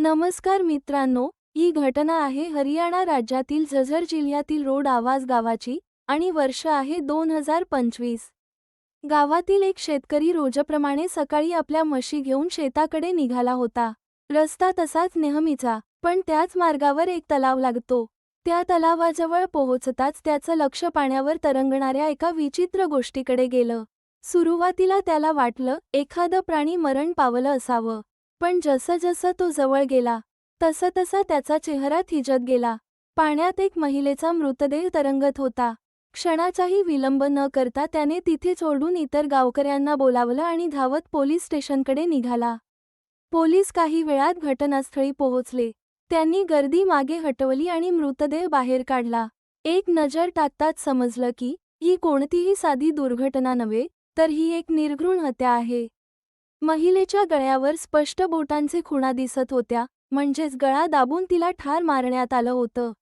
नमस्कार मित्रांनो ही घटना आहे हरियाणा राज्यातील झझर जिल्ह्यातील रोड आवाज गावाची आणि वर्ष आहे दोन हजार पंचवीस. गावातील एक शेतकरी रोजप्रमाणे सकाळी आपल्या म्हशी घेऊन शेताकडे निघाला होता. रस्ता तसाच नेहमीचा पण त्याच मार्गावर एक तलाव लागतो. त्या तलावाजवळ पोहोचताच त्याचं लक्ष पाण्यावर तरंगणाऱ्या एका विचित्र गोष्टीकडे गेलं. सुरुवातीला त्याला वाटलं एखादं प्राणी मरण पावलं असावं. पण जसं जसं तो जवळ गेला तसं तसा त्याचा चेहरा थिजत गेला. पाण्यात एक महिलेचा मृतदेह तरंगत होता. क्षणाचाही विलंब न करता त्याने तिथेच सोडून इतर गावकऱ्यांना बोलावलं आणि धावत पोलीस स्टेशनकडे निघाला. पोलीस काही वेळात घटनास्थळी पोहोचले. त्यांनी गर्दी मागे हटवली आणि मृतदेह बाहेर काढला. एक नजर टाकताच समजलं की ही कोणतीही साधी दुर्घटना नव्हे तर ही एक निर्घृण हत्या आहे. महिलेच्या गळ्यावर स्पष्ट बोटांचे खुणा दिसत होत्या म्हणजेच गळा दाबून तिला ठार मारण्यात आलं होतं.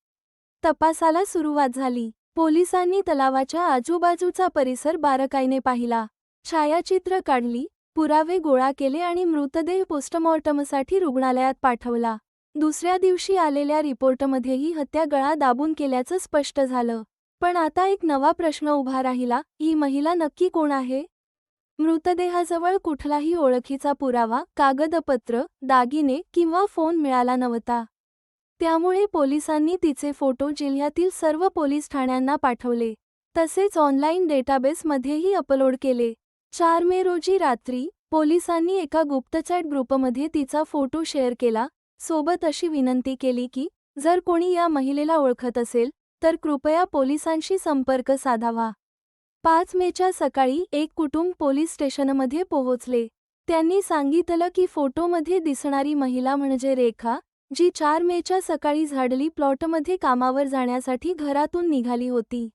तपासाला सुरुवात झाली. पोलिसांनी तलावाच्या आजूबाजूचा परिसर बारकाईने पाहिला. छायाचित्र काढली पुरावे गोळा केले आणि मृतदेह पोस्टमॉर्टमसाठी रुग्णालयात पाठवला. दुसऱ्या दिवशी आलेल्या रिपोर्टमध्येही हत्या गळा दाबून केल्याचं स्पष्ट झालं. पण आता एक नवा प्रश्न उभा राहिला ही महिला नक्की कोण आहे? मृतदेहाजवळ कुठलाही ओळखीचा पुरावा कागदपत्र दागिने किंवा फोन मिळाला नव्हता. त्यामुळे पोलिसांनी तिचे फोटो जिल्ह्यातील सर्व पोलीस ठाण्यांना पाठवले. तसेच ऑनलाईन डेटाबेसमध्येही अपलोड केले. चार मे रोजी रात्री पोलिसांनी एका गुप्तचॅट ग्रुपमध्ये तिचा फोटो शेअर केला. सोबत अशी विनंती केली की जर कोणी या महिलेला ओळखत असेल तर कृपया पोलिसांशी संपर्क साधावा. पाच मेच्या सकाळी एक कुटुंब पोलीस स्टेशनमध्ये पोहोचले. त्यांनी सांगितलं की फोटोमध्ये दिसणारी महिला म्हणजे रेखा जी चार मेच्या सकाळी झाडली प्लॉटमध्ये कामावर जाण्यासाठी घरातून निघाली होती.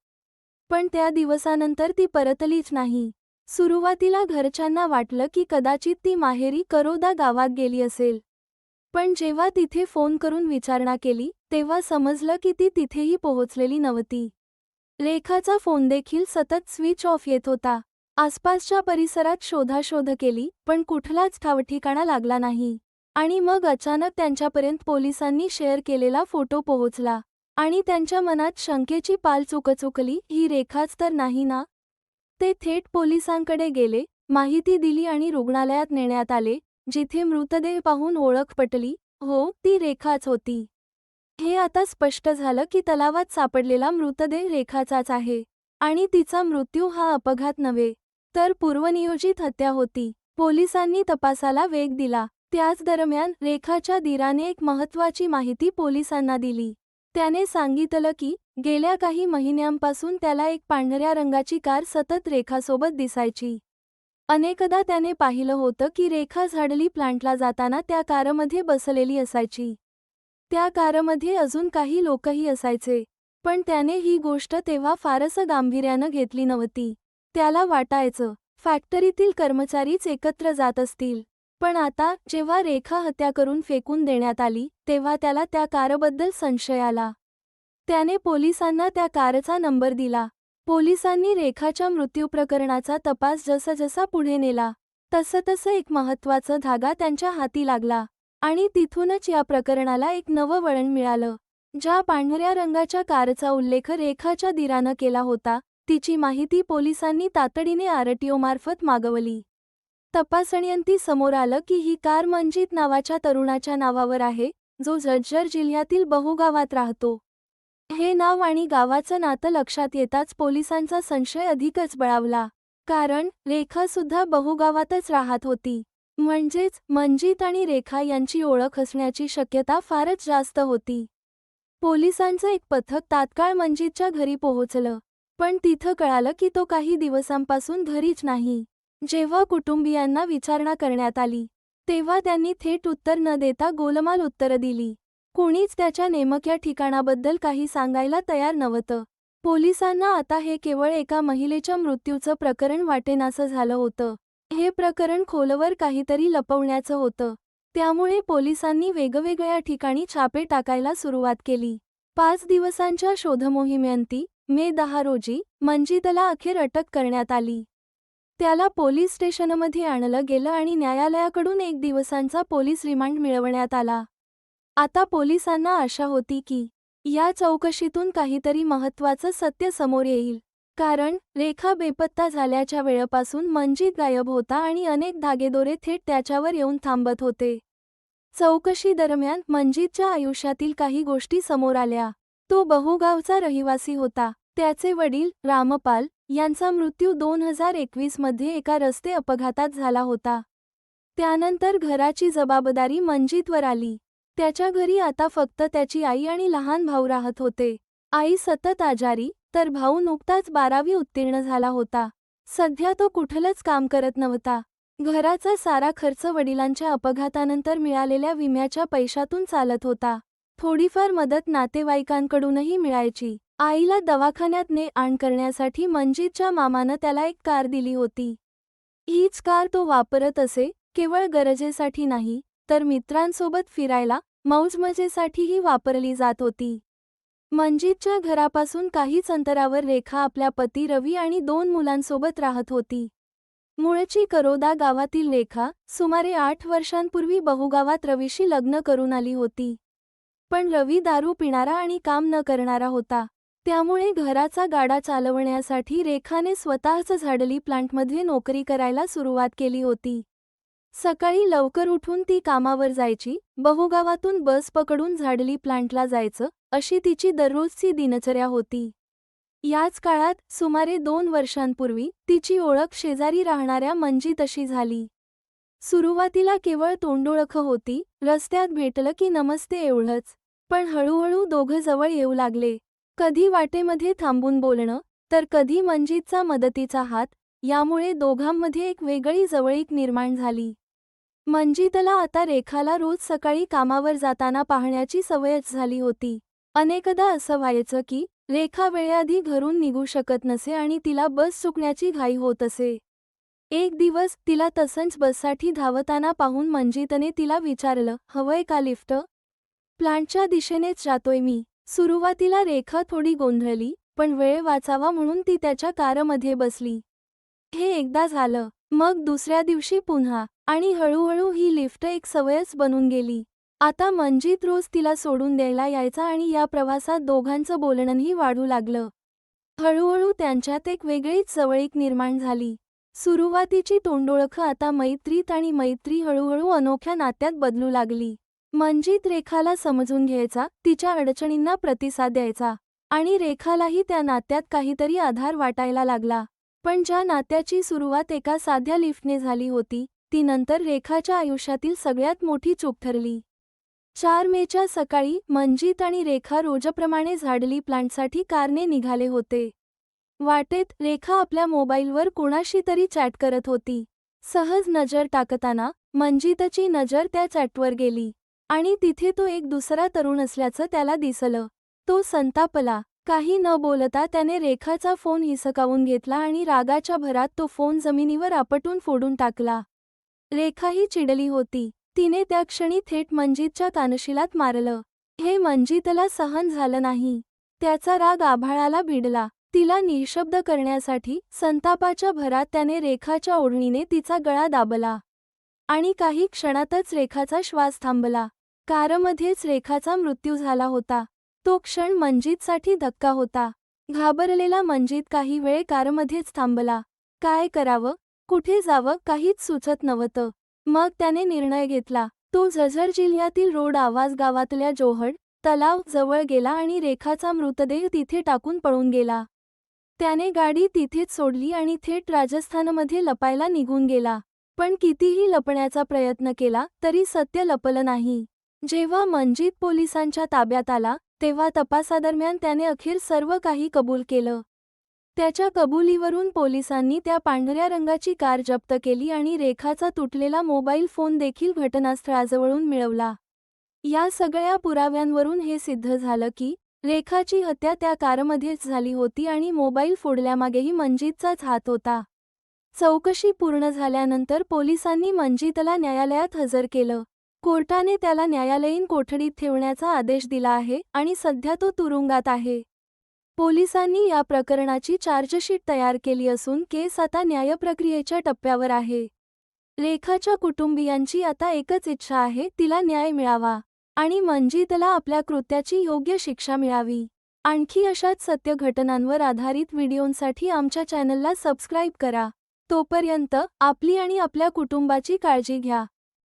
पण त्या दिवसानंतर ती परतलीच नाही. सुरुवातीला घरच्यांना वाटलं की कदाचित ती माहेरी करोदा गावात गेली असेल. पण जेव्हा तिथे फोन करून विचारणा केली तेव्हा समजलं की ती तिथेही पोहोचलेली नव्हती. रेखाचा फोन देखील सतत स्विच ऑफ येत होता. आसपासच्या परिसरात शोधाशोध केली पण कुठलाच ठावठिकाणा लागला नाही. आणि मग अचानक त्यांच्यापर्यंत पोलिसांनी शेअर केलेला फोटो पोहोचला. आणि त्यांच्या मनात शंकेची पाल चुकचुकली ही रेखाच तर नाही ना? ते थेट पोलिसांकडे गेले माहिती दिली आणि रुग्णालयात नेण्यात आले जिथे मृतदेह पाहून ओळख पटली हो ती रेखाच होती. हे आता स्पष्ट झालं की तलावात सापडलेला मृतदेह रेखाचाच आहे आणि तिचा मृत्यू हा अपघात नव्हे तर पूर्वनियोजित हत्या होती. पोलिसांनी तपासाला वेग दिला. त्याच दरम्यान रेखाच्या दीराने एक महत्त्वाची माहिती पोलिसांना दिली. त्याने सांगितलं की गेल्या काही महिन्यांपासून त्याला एक पांढऱ्या रंगाची कार सतत रेखासोबत दिसायची. अनेकदा त्याने पाहिलं होतं की रेखा झाडली प्लांटला जाताना त्या कारमध्ये बसलेली असायची. त्या कारमध्ये अजून काही लोकही असायचे पण त्याने ही गोष्ट तेव्हा फारसं गांभीर्यानं घेतली नव्हती. त्याला वाटायचं फॅक्टरीतील कर्मचारीच एकत्र जात असतील पण आता जेव्हा रेखा हत्या करून फेकून देण्यात आली तेव्हा त्याला त्या कारबद्दल संशय आला. त्याने पोलिसांना त्या कारचा नंबर दिला. पोलिसांनी रेखाच्या मृत्यूप्रकरणाचा तपास जसजसा पुढे नेला तसं तसं एक महत्त्वाचं धागा त्यांच्या हाती लागला. आणि तिथूनच या प्रकरणाला एक नवं वळण मिळालं. ज्या पांढऱ्या रंगाच्या कारचा उल्लेख रेखाच्या दिरानं केला होता तिची माहिती पोलिसांनी तातडीने आरटीओमार्फत मागवली. तपासणयंती समोर आलं की ही कार मंजित नावाच्या तरुणाच्या नावावर आहे जो झज्जर जिल्ह्यातील बहुगावात राहतो. हे नाव आणि गावाचं नातं लक्षात येताच पोलिसांचा संशय अधिकच बळावला. कारण रेखासुद्धा बहुगावातच राहत होती. म्हणजेच मंजित आणि रेखा यांची ओळख असण्याची शक्यता फारच जास्त होती. पोलिसांचं एक पथक तात्काळ मंजितच्या घरी पोहोचलं पण तिथं कळालं की तो काही दिवसांपासून घरीच नाही. जेव्हा कुटुंबियांना विचारणा करण्यात आली तेव्हा त्यांनी थेट उत्तर न देता गोलमाल उत्तरं दिली. कोणीच त्याच्या नेमक्या ठिकाणाबद्दल काही सांगायला तयार नव्हतं. पोलिसांना आता हे केवळ एका महिलेच्या मृत्यूचं प्रकरण वाटेनासं झालं होतं. हे प्रकरण खोलवर काहीतरी लपवण्याचं होतं. त्यामुळे पोलिसांनी वेगवेगळ्या ठिकाणी छापे टाकायला सुरुवात केली. पाच दिवसांच्या शोधमोहिमेअंती मे दहा रोजी मंजितला अखेर अटक करण्यात आली. त्याला पोलीस स्टेशनमध्ये आणलं गेलं आणि न्यायालयाकडून एक दिवसांचा पोलीस रिमांड मिळवण्यात आला. आता पोलिसांना आशा होती की या चौकशीतून काहीतरी महत्त्वाचं सत्य समोर येईल. कारण रेखा बेपत्ता झाल्याच्या वेळेपासून मंजित गायब होता आणि अनेक धागेदोरे थेट त्याच्यावर येऊन थांबत होते. चौकशी दरम्यान मंजितच्या आयुष्यातील काही गोष्टी समोर आल्या. तो बहुगावचा रहिवासी होता. त्याचे वडील रामपाल यांचा मृत्यू दोन हजार एकवीसमध्ये एका रस्ते अपघातात झाला होता. त्यानंतर घराची जबाबदारी मंजितवर आली. त्याच्या घरी आता फक्त त्याची आई आणि लहान भाऊ राहत होते. आई सतत आजारी तर भाऊ नुकताच बारावी उत्तीर्ण झाला होता. सध्या तो कुठलंच काम करत नव्हता. घराचा सारा खर्च वडिलांच्या अपघातानंतर मिळालेल्या विम्याच्या पैशातून चालत होता. थोडीफार मदत नातेवाईकांकडूनही मिळायची. आईला दवाखान्यात ने आण करण्यासाठी मंजितच्या मामानं त्याला एक कार दिली होती. हीच कार तो वापरत असे केवळ गरजेसाठी नाही तर मित्रांसोबत फिरायला मौजमजेसाठीही वापरली जात होती. मंजितच्या घरापासून काहीच अंतरावर रेखा आपल्या पती रवी आणि दोन मुलांसोबत राहत होती. मूळची करोदा गावातील रेखा सुमारे आठ वर्षांपूर्वी बहुगावात रवीशी लग्न करून आली होती. पण रवी दारू पिणारा आणि काम न करणारा होता. त्यामुळे घराचा गाडा चालवण्यासाठी रेखाने स्वतःच झाडली प्लांटमध्ये नोकरी करायला सुरुवात केली होती. सकाळी लवकर उठून ती कामावर जायची बहुगावातून बस पकडून झाडली प्लांटला जायचं अशी तिची दररोजची दिनचर्या होती. याच काळात सुमारे दोन वर्षांपूर्वी तिची ओळख शेजारी राहणाऱ्या मंजीत अशी झाली. सुरुवातीला केवळ तोंडोळख होती रस्त्यात भेटलं की नमस्ते एवढंच पण हळूहळू दोघं जवळ येऊ लागले. कधी वाटेमध्ये थांबून बोलणं तर कधी मंजितचा मदतीचा हात यामुळे दोघांमध्ये एक वेगळी जवळीक निर्माण झाली. मंजितला आता रेखाला रोज सकाळी कामावर जाताना पाहण्याची सवयच झाली होती. अनेकदा असं व्हायचं की रेखा वेळेआधी घरून निघू शकत नसे आणि तिला बस चुकण्याची घाई होत असे. एक दिवस तिला तसंच बससाठी धावताना पाहून मंजितने तिला विचारलं हवंय का लिफ्ट? प्लांटच्या दिशेनेच जातोय मी. सुरुवातीला रेखा थोडी गोंधळली पण वेळ वाचावा म्हणून ती त्याच्या कारमध्ये बसली. हे एकदा झालं. मग दुसऱ्या दिवशी पुन्हा आणि हळूहळू ही लिफ्ट एक सवयच बनून गेली. आता मंजित रोज तिला सोडून द्यायला यायचा आणि या प्रवासात दोघांचं बोलणंही वाढू लागलं. हळूहळू त्यांच्यात एक वेगळीच जवळीक निर्माण झाली. सुरुवातीची तोंडोळख आता मैत्रीत आणि मैत्री हळूहळू अनोख्या नात्यात बदलू लागली. मंजित रेखाला समजून घ्यायचा तिच्या अडचणींना प्रतिसाद द्यायचा आणि रेखालाही त्या नात्यात काहीतरी आधार वाटायला लागला. पण ज्या नात्याची सुरुवात एका साध्या लिफ्टने झाली होती ती नंतर रेखाच्या आयुष्यातील सगळ्यात मोठी चूक ठरली. चार मेच्या सकाळी मंजित आणि रेखा रोजप्रमाणे झाडली प्लांटसाठी कारने निघाले होते. वाटेत रेखा आपल्या मोबाईलवर कोणाशी तरी चॅट करत होती. सहज नजर टाकताना मंजितची नजर त्या चॅटवर गेली आणि तिथे तो एक दुसरा तरुण असल्याचं त्याला दिसलं. तो संतापला. काही न बोलता त्याने रेखाचा फोन हिसकावून घेतला आणि रागाच्या भरात तो फोन जमिनीवर आपटून फोडून टाकला. रेखाही चिडली होती. तिने त्या क्षणी थेट मंजितच्या कानशिलात मारलं. हे मंजितला सहन झालं नाही. त्याचा राग आभाळाला भिडला. तिला निशब्द करण्यासाठी संतापाच्या भरात त्याने रेखाच्या ओढणीने तिचा गळा दाबला. आणि काही क्षणातच रेखाचा श्वास थांबला. कारमध्येच रेखाचा मृत्यू झाला होता. तो क्षण मंजितसाठी धक्का होता. घाबरलेला मंजित काही वेळ कारमध्येच थांबला. काय करावं? कुठे जावं? काहीच सुचत नव्हतं. मग त्याने निर्णय घेतला. तो झझर जिल्ह्यातील रोड आवाज गावातल्या जोहड तलाव जवळ गेला आणि रेखाचा मृतदेह तिथे टाकून पळून गेला. त्याने गाडी तिथेच सोडली आणि थेट राजस्थानमध्ये लपायला निघून गेला. पण कितीही लपण्याचा प्रयत्न केला तरी सत्य लपलं नाही. जेव्हा मंजित पोलिसांच्या ताब्यात आला तेव्हा तपासादरम्यान त्याने अखेर सर्व काही कबूल केलं. त्याच्या कबुलीवरून पोलिसांनी त्या पांढऱ्या रंगाची कार जप्त केली आणि रेखाचा तुटलेला मोबाईल फोन देखील घटनास्थळाजवळून मिळवला. या सगळ्या पुराव्यांवरून हे सिद्ध झालं की रेखाची हत्या त्या कारमध्येच झाली होती आणि मोबाईल फोडल्यामागेही मंजितचाच हात होता. चौकशी पूर्ण झाल्यानंतर पोलिसांनी मंजितला न्यायालयात हजर केलं. कोर्टाने त्याला न्यायालयीन कोठडीत ठेवण्याचा आदेश दिला आहे आणि सध्या तो तुरुंगात आहे. पोलिसांनी या प्रकरणाची चार्जशीट तयार केली असून केस आता न्यायप्रक्रियेच्या टप्प्यावर आहे. रेखाच्या कुटुंबियांची आता एकच इच्छा आहे तिला न्याय मिळावा. आणि मंजितला आपल्या कृत्याची योग्य शिक्षा मिळावी. आणखी अशाच सत्य घटनांवर आधारित व्हिडिओंसाठी आमच्या चॅनलला सबस्क्राईब करा. तोपर्यंत आपली आणि आपल्या कुटुंबाची काळजी घ्या.